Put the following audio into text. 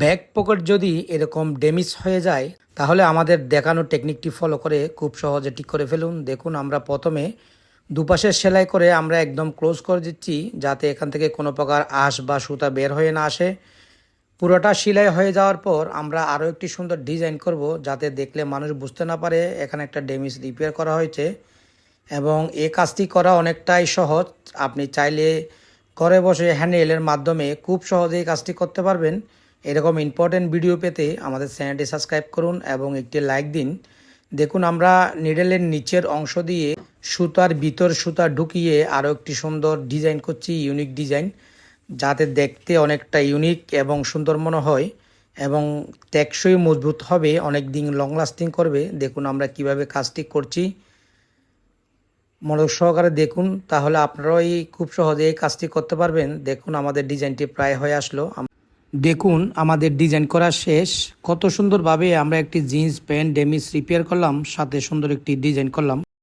Back pocket যদি এরকম damage হয়ে যায়, তাহলে আমাদের দেখানো টেকনিকটি ফলো করে খুব সহজে ঠিক করে ফেলুন। দেখুন, আমরা প্রথমে দুপাশে সেলাই করে আমরা একদম ক্লোজ করে দিচ্ছি, যাতে এখান থেকে কোনো প্রকার আঁশ বা সুতা বের হয়ে না আসে। পুরোটা সেলাই হয়ে যাওয়ার পর আমরা আরও একটি সুন্দর ডিজাইন করব, যাতে দেখলে মানুষ বুঝতে না পারে এখানে একটা ড্যামেজ রিপেয়ার করা হয়েছে। এবং এ কাজটি করা অনেকটাই সহজ। আপনি চাইলে ঘরে বসে হ্যান্ডেলের মাধ্যমে খুব সহজেই কাজটি করতে পারবেন। এরকম ইম্পর্টেন্ট ভিডিও পেতে আমাদের চ্যানেলটি সাবস্ক্রাইব করুন এবং একটি লাইক দিন। দেখুন, আমরা নিডেলের নিচের অংশ দিয়ে সুতার ভিতর সুতা ঢুকিয়ে আরও একটি সুন্দর ডিজাইন করছি ইউনিক ডিজাইন যাতে দেখতে অনেকটা ইউনিক এবং সুন্দর মনে হয় এবং টেকসই মজবুত হবে অনেক দিন লং লাস্টিং করবে। দেখুন, আমরা কীভাবে কাজটি করছি। মনোযোগ সহকারে দেখুন, তাহলে আপনারাও এই খুব সহজে এই কাজটি করতে পারবেন। দেখুন, আমাদের ডিজাইনটি প্রায় হয়ে আসলো। দেখুন, আমাদের ডিজাইন করা শেষ। কত সুন্দরভাবে আমরা একটি জিন্স, প্যান্ট, ডেমিস রিপেয়ার করলাম, সাথে সুন্দর একটি ডিজাইন করলাম।